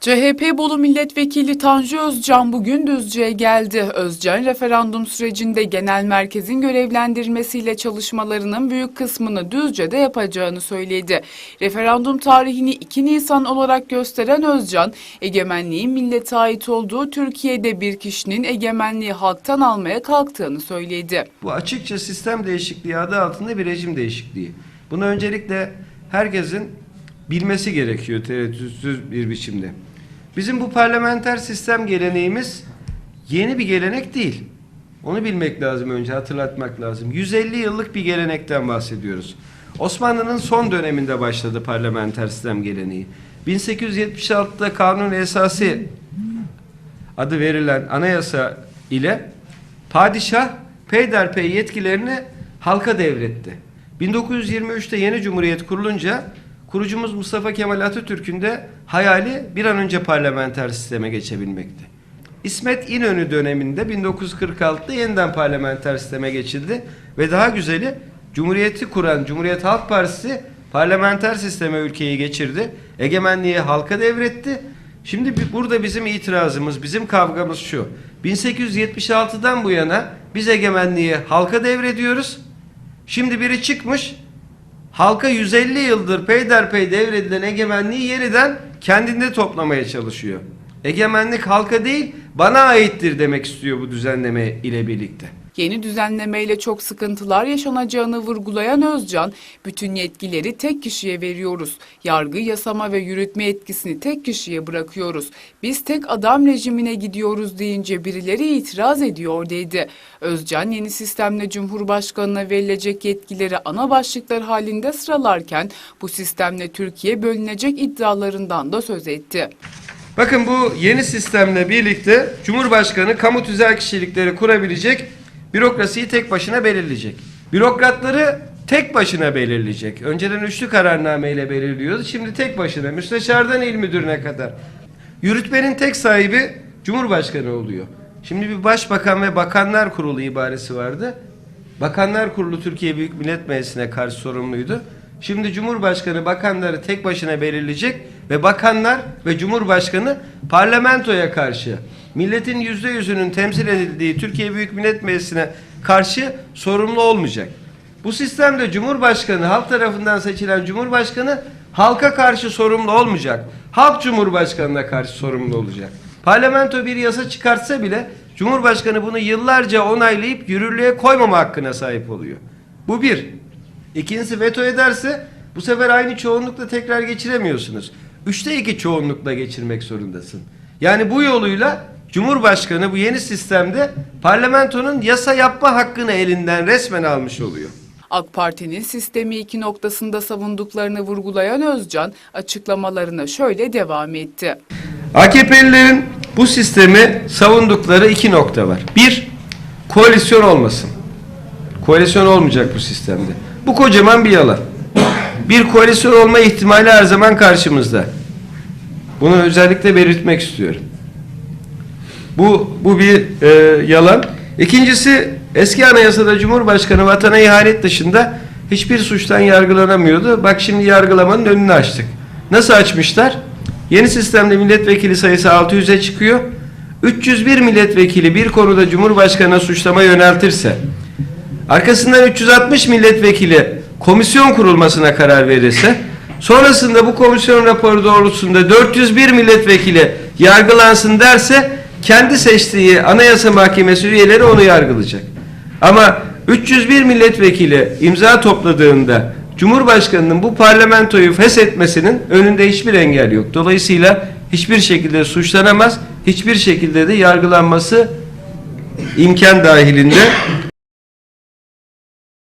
CHP Bolu Milletvekili Tanju Özcan bugün Düzce'ye geldi. Özcan, referandum sürecinde genel merkezin görevlendirilmesiyle çalışmalarının büyük kısmını Düzce'de yapacağını söyledi. Referandum tarihini 2 Nisan olarak gösteren Özcan, egemenliğin millete ait olduğu Türkiye'de bir kişinin egemenliği halktan almaya kalktığını söyledi. Bu açıkça sistem değişikliği adı altında bir rejim değişikliği. Bunu öncelikle herkesin bilmesi gerekiyor tereddütsüz bir biçimde. Bizim bu parlamenter sistem geleneğimiz yeni bir gelenek değil. Onu bilmek lazım önce, hatırlatmak lazım. 150 yıllık bir gelenekten bahsediyoruz. Osmanlı'nın son döneminde başladı parlamenter sistem geleneği. 1876'da kanun esası adı verilen anayasa ile padişah peyderpey yetkilerini halka devretti. 1923'te yeni cumhuriyet kurulunca kurucumuz Mustafa Kemal Atatürk'ün de hayali bir an önce parlamenter sisteme geçebilmekti. İsmet İnönü döneminde 1946'da yeniden parlamenter sisteme geçildi ve daha güzeli Cumhuriyeti kuran Cumhuriyet Halk Partisi parlamenter sisteme ülkeyi geçirdi. Egemenliği halka devretti. Şimdi burada bizim itirazımız, bizim kavgamız şu. 1876'dan bu yana biz egemenliği halka devrediyoruz. Şimdi biri çıkmış halka 150 yıldır peyderpey devredilen egemenliği yeniden kendinde toplamaya çalışıyor. Egemenlik halka değil bana aittir demek istiyor bu düzenleme ile birlikte. Yeni düzenlemeyle çok sıkıntılar yaşanacağını vurgulayan Özcan, bütün yetkileri tek kişiye veriyoruz. Yargı, yasama ve yürütme etkisini tek kişiye bırakıyoruz. Biz tek adam rejimine gidiyoruz deyince birileri itiraz ediyor dedi. Özcan yeni sistemle Cumhurbaşkanına verilecek yetkileri ana başlıklar halinde sıralarken bu sistemle Türkiye bölünecek iddialarından da söz etti. Bakın bu yeni sistemle birlikte Cumhurbaşkanı kamu tüzel kişilikleri kurabilecek, bürokrasiyi tek başına belirleyecek. Bürokratları tek başına belirleyecek. Önceden üçlü kararnameyle belirliyordu. Şimdi tek başına müsteşardan il müdürüne kadar. Yürütmenin tek sahibi Cumhurbaşkanı oluyor. Şimdi bir başbakan ve bakanlar kurulu ibaresi vardı. Bakanlar Kurulu Türkiye Büyük Millet Meclisi'ne karşı sorumluydu. Şimdi Cumhurbaşkanı bakanları tek başına belirleyecek ve bakanlar ve Cumhurbaşkanı parlamentoya karşı milletin yüzde yüzünün temsil edildiği Türkiye Büyük Millet Meclisi'ne karşı sorumlu olmayacak. Bu sistemde Cumhurbaşkanı halk tarafından seçilen Cumhurbaşkanı halka karşı sorumlu olmayacak. Halk Cumhurbaşkanı'na karşı sorumlu olacak. Parlamento bir yasa çıkartsa bile Cumhurbaşkanı bunu yıllarca onaylayıp yürürlüğe koymama hakkına sahip oluyor. Bu bir. İkincisi veto ederse bu sefer aynı çoğunlukla tekrar geçiremiyorsunuz. Üçte iki çoğunlukla geçirmek zorundasın. Yani bu yoluyla Cumhurbaşkanı bu yeni sistemde parlamentonun yasa yapma hakkını elinden resmen almış oluyor. AK Parti'nin sistemi iki noktasında savunduklarını vurgulayan Özcan açıklamalarına şöyle devam etti. AKP'lilerin bu sistemi savundukları iki nokta var. Bir, koalisyon olmasın. Koalisyon olmayacak bu sistemde. Bu kocaman bir yalan. Bir koalisyon olma ihtimali her zaman karşımızda. Bunu özellikle belirtmek istiyorum. Bu bu bir e, yalan. İkincisi eski anayasada Cumhurbaşkanı vatana ihanet dışında hiçbir suçtan yargılanamıyordu. Bak şimdi yargılamanın önünü açtık. Nasıl açmışlar? Yeni sistemde milletvekili sayısı 600'e çıkıyor. 301 milletvekili bir konuda Cumhurbaşkanı'na suçlama yöneltirse, arkasından 360 milletvekili komisyon kurulmasına karar verirse, sonrasında bu komisyon raporu doğrultusunda 401 milletvekili yargılansın derse, kendi seçtiği Anayasa Mahkemesi üyeleri onu yargılayacak. Ama 301 milletvekili imza topladığında Cumhurbaşkanının bu parlamentoyu feshetmesinin önünde hiçbir engel yok. Dolayısıyla hiçbir şekilde suçlanamaz, hiçbir şekilde de yargılanması imkan dahilinde